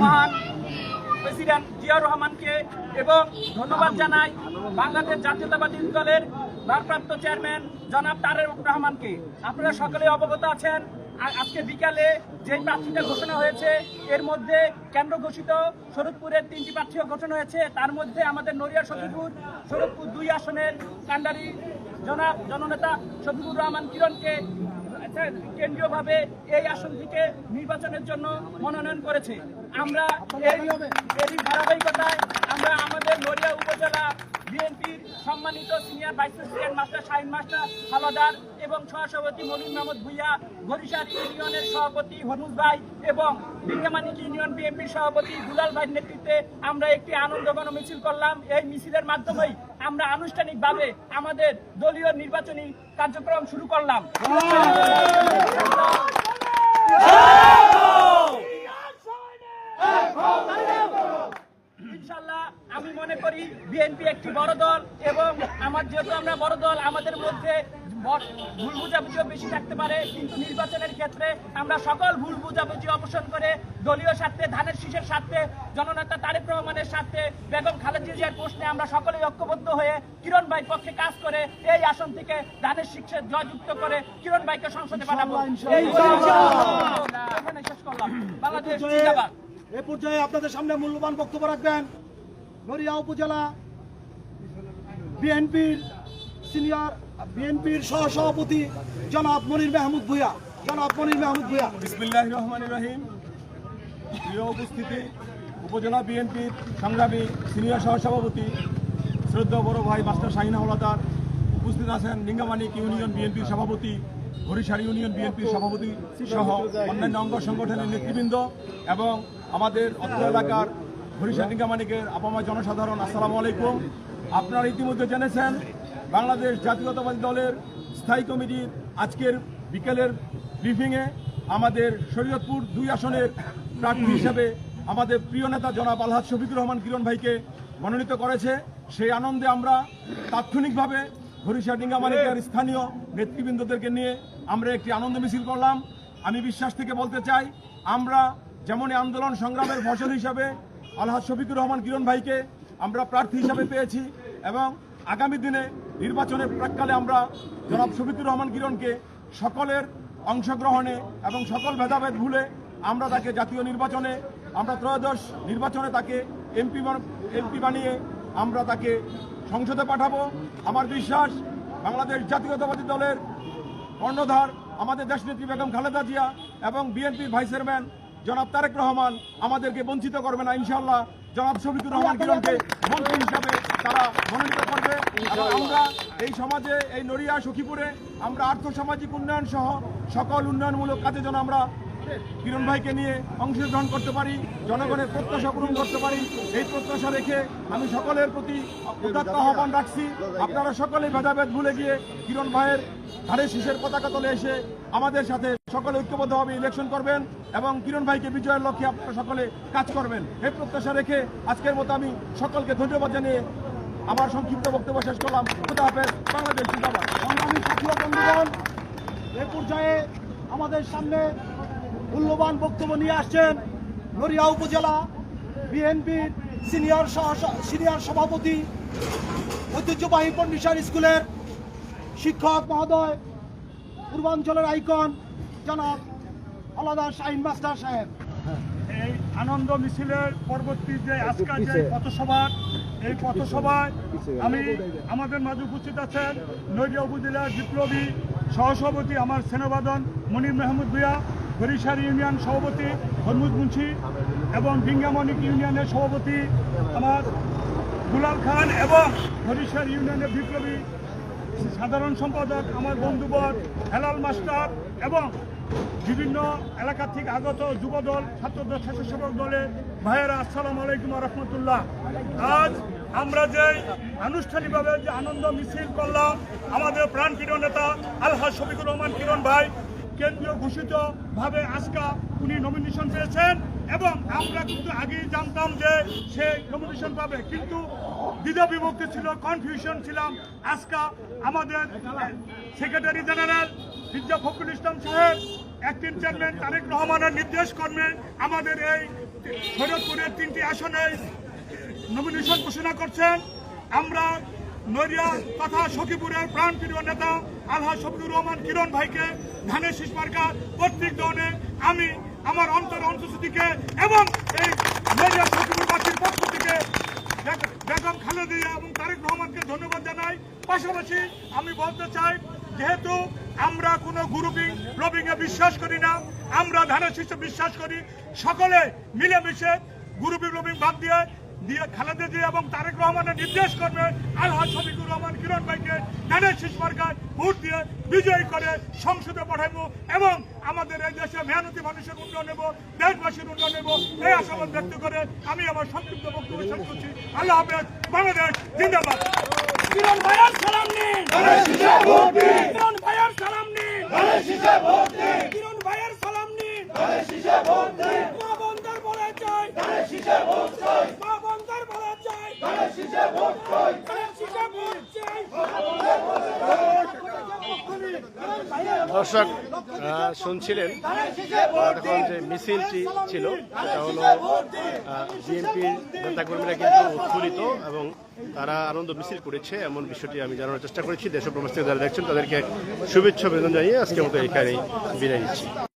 মহান প্রেসিডেন্ট জিয়াউর রহমানকে এবং ধন্যবাদ জানাই বাংলাদেশ জাতীয়তাবাদী দলের ভারপ্রাপ্ত চেয়ারম্যান জনাব তারেক রহমানকে। আপনারা সকলে অবগত আছেন আজকে বিকালে যে প্রার্থীটা ঘোষণা হয়েছে এর মধ্যে কেন্দ্র ঘোষিত শরৎপুরের তিনটি প্রার্থীও ঘোষণা হয়েছে। তার মধ্যে আমাদের নড়িয়া শফিপুর শরৎপুর দুই আসনের কান্ডারি জনাব জননেতা শফিকুর রহমান কিরণকে আচ্ছা, কেন্দ্রীয়ভাবে এই আসন থেকে নির্বাচনের জন্য মনোনয়ন করেছে। আমরা এরই ধারাবাহিকতায় আমরা আমাদের নড়িয়া উপজেলা বিএনপির সম্মানিত senior vice president master Shahin, master Haldar এবং সহসভাপতি মলিন মাহমুদ ভুইয়া, বরিশাল ইউনিয়নের সভাপতি হনুজ ভাই এবং বিজ্ঞামানিক ইউনিয়ন বিএনপির সভাপতি দুলাল ভাইয়ের নেতৃত্বে আমরা একটি আনন্দ মিছিল করলাম। এই মিছিলের মাধ্যমেই আমরা আনুষ্ঠানিকভাবে আমাদের দলীয় নির্বাচনী কার্যক্রম শুরু করলাম। ইনশাল্লাহ আমি মনে করি বিএনপি একটি বড় দল এবং আমার যেহেতু আমরা বড় দল আমাদের মধ্যে ভুল বুঝাবুঝিও বেশি থাকতে পারে। কিন্তু নির্বাচনের ক্ষেত্রে আমরা সকল ভুল বুঝাবুঝি অবসান করে দলীয় স্বার্থে ধানের শীষের স্বার্থে জননেতা তারেক রহমানের স্বার্থে বেগম খালেদা জিয়ার প্রশ্নে আমরা সকলেই ঐক্যবদ্ধ হয়ে কিরণ ভাই পক্ষে কাজ করে এই আসন থেকে ধানের শীষের জয়যুক্ত করে কিরণ ভাইকে সংসদে পাঠাবো। শেষ করলাম। বাংলাদেশ এ পর্যায়ে আপনাদের সামনে মূল্যবান বক্তব্য রাখবেন নড়িয়া উপজেলা বিএনপির সিনিয়র, বিএনপির সহসভাপতি জনাব মনির মাহমুদ ভুইয়া। জনাব মনির মাহমুদ ভুইয়া। বিসমিল্লাহ রহমান রহিম। প্রিয় উপস্থিতি, উপজেলা বিএনপির সংগ্রামী সিনিয়র সহসভাপতি শ্রদ্ধা বড় ভাই মাস্টার শাহিন হলাদার, উপস্থিত আছেন লিঙ্গামানিক ইউনিয়ন বিএনপির সভাপতি হরিশার ইউনিয়ন বিএনপির সভাপতি সহ অন্যান্য অঙ্গ সংগঠনের নেতৃবৃন্দ এবং আমাদের অত্র এলাকার হরিশার লিঙ্গামানিকের আপামা জনসাধারণ, আসসালামু আলাইকুম। আপনারা ইতিমধ্যে জেনেছেন, বাংলাদেশ জাতীয়তাবাদী দলের স্থায়ী কমিটির আজকের বিকেলের ব্রিফিংয়ে আমাদের শরীয়তপুর দুই আসনের প্রার্থী হিসেবে আমাদের প্রিয় নেতা জনাব আলহাজ শফিকুর রহমান কিরণ ভাইকে মনোনীত করেছে। সেই আনন্দে আমরা তাৎক্ষণিকভাবে হরিশা ডিঙ্গামানিকের স্থানীয় নেতৃবৃন্দদেরকে নিয়ে আমরা একটি আনন্দ মিছিল করলাম। আমি বিশ্বাস থেকে বলতে চাই, আমরা যেমন আন্দোলন সংগ্রামের ফসল হিসাবে আলহাজ শফিকুর রহমান কিরণ ভাইকে আমরা প্রার্থী হিসাবে পেয়েছি এবং আগামী দিনে নির্বাচনের প্রাককালে আমরা জনাব শফিকুর রহমান কিরণকে সকলের অংশগ্রহণে এবং সকল ভেদাভেদ ভুলে আমরা তাকে জাতীয় নির্বাচনে, আমরা ত্রয়োদশ নির্বাচনে তাকে এমপি এমপি বানিয়ে আমরা তাকে সংসদে পাঠাবো। আমার বিশ্বাস, বাংলাদেশ জাতীয়তাবাদী দলের কর্ণধার আমাদের দেশনেত্রী বেগম খালেদা জিয়া এবং বিএনপির ভাইস চেয়ারম্যান জনাব তারেক রহমান আমাদেরকে বঞ্চিত করবে না ইনশাল্লাহ জনাব শফিকুর রহমান কিরণকে মন্ত্রী হিসাবে তারা মনোনীত করবে। এবং আমরা এই সমাজে এই নড়িয়া সখীপুরে আমরা আর্থসামাজিক উন্নয়ন সহ সকল উন্নয়নমূলক কাজে যেন আমরা কিরণ ভাইকে নিয়ে অংশগ্রহণ করতে পারি, জনগণের প্রত্যাশা পূরণ করতে পারি, এই প্রত্যাশা রেখে আমি সকলের প্রতি উদাত্ত আহ্বান রাখছি। আপনারা সকলে ভেদাভেদ ভুলে গিয়ে কিরণ ভাইয়ের ধারে শীষের পতাকা তলে এসে আমাদের সাথে সকলে ঐক্যবদ্ধভাবে ইলেকশন করবেন এবং কিরণ ভাইকে বিজয়ের লক্ষ্যে আপনারা সকলে কাজ করবেন। এই প্রত্যাশা রেখে আজকের মতো আমি সকলকে ধন্যবাদ জানিয়ে আমার সংক্ষিপ্ত বক্তব্য শেষ করলাম। বাংলাদেশ সংগ্রামী সাথী বন্ধুগণ, এ পর্যায়ে আমাদের সামনে মূল্যবান বক্তব্য নিয়ে আসছেন নড়িয়া উপজেলা বিএনপির সিনিয়র সিনিয়র সভাপতি ঐতিহ্যবাহী পন্ডিশার স্কুলের শিক্ষক মহোদয় পূর্বাঞ্চলের আইকন জনাব আলাদা শাহিন মাস্টার সাহেব। এই আনন্দ মিছিলের পরবর্তী যে আজকাল যে পথসভা এই পথসভায় আমি আমাদের মাঝে উপস্থিত আছেন নৈরিয়া উপজেলার বিপ্লবী সহসভাপতি আমার সেনাবাদন মনির মেহমুদ ভুয়া হরিশার ইউনিয়ন সভাপতি হরমুদ মুন্সি এবং ডিঙ্গামণিক ইউনিয়নের সভাপতি আমার দুলাল খান এবং হরিশার ইউনিয়নের বিপ্লবী সাধারণ সম্পাদক আমার বন্ধুবর হেলাল মাস্টার এবং বিভিন্ন এলাকা থেকে আগত যুবদল, ছাত্রদল, স্বেচ্ছাসেবক দলে ভাইয়েরা, আসসালামু আলাইকুম রহমতুল্লাহ। আজ আমরা যে আনুষ্ঠানিকভাবে যে আনন্দ মিছিল করলাম, আমাদের প্রাণপ্রিয় নেতা আলহাজ শফিকুর রহমান কিরণ ভাই কেন্দ্রীয় ঘোষিত ভাবে আজকা উনি নমিনেশন পেয়েছেন এবং আমরা কিন্তু আগেই জানতাম যে সে নমিনেশন পাবে। কিন্তু দ্বিধা বিভক্তি ছিল কনফিউশন ছিলাম। আজকা আমাদের সেক্রেটারি জেনারেল মির্জা ফখরুল ইসলাম সাহেব অ্যাক্টিং চেয়ারম্যান তারেক রহমানের নির্দেশ কর্মে আমাদের এই শরীয়তপুরের তিনটি আসনে নমিনেশন ঘোষণা করছেন। আমরা নড়িয়া তথা সখীপুরের প্রাণপ্রিয় নেতা আলহা শফিকুর রহমান কিরণ ভাইকে ধানের শীষ মার্কা প্রত্যেক দনে আমি আমার অন্তর অন্তঃস্থিতিকে এবং এই নড়িয়া সখীপুরবাসীর পক্ষ থেকে বেগম খালেদিয়া এবং তারেক রহমানকে ধন্যবাদ জানাই। পাশাপাশি আমি বলতে চাই, যেহেতু আমরা কোনো গ্রুপিং এ বিশ্বাস করি না, আমরা ধানের শীর্ষে বিশ্বাস করি, সকলে মিলেমিশে গ্রুপিং লবিং বাদ দিয়ে দিয়ে খালেদা জিয়া এবং তারেক রহমানের নির্দেশ করবে আলহা শফিকুর রহমান কিরণ ভাইকে ধানের শীষ মার্কায় ভোট দিয়ে বিজয়ী করে সংসদে পাঠাবো এবং আমাদের এই দেশে মেহনতি মানুষের উন্নয়ন নেব দেশবাসীর উন্নয়ন নেব। এই আশাবাদ ব্যক্ত করে আমি আমার সংক্ষিপ্ত বক্তব্য শেষ করছি। আল্লাহ হাফেজ বাংলাদেশ জিন্দাবাদ। কিরণ ভাইয়ার সালাম নিন। কিরণ ভাইয়ার সালাম নিন। কিরণ ভাইয়ার সালাম নিন। মা বন্দার বলে চাই। মা বন্দার বলে চাই ধানের শীষে ভোট চাই দর্শক শুনছিলেন, তখন যে মিছিলটি ছিল, সেটা হলো বিএনপির নেতাকর্মীরা কিন্তু উৎফুল্লিত এবং তারা আনন্দ মিছিল করেছে, এমন বিষয়টি আমি জানানোর চেষ্টা করেছি। দেশ ও প্রবাস থেকে যারা দেখছেন, তাদেরকে শুভেচ্ছা অভিনন্দন জানিয়ে আজকে মতো এখানেই বিদায় নিচ্ছি।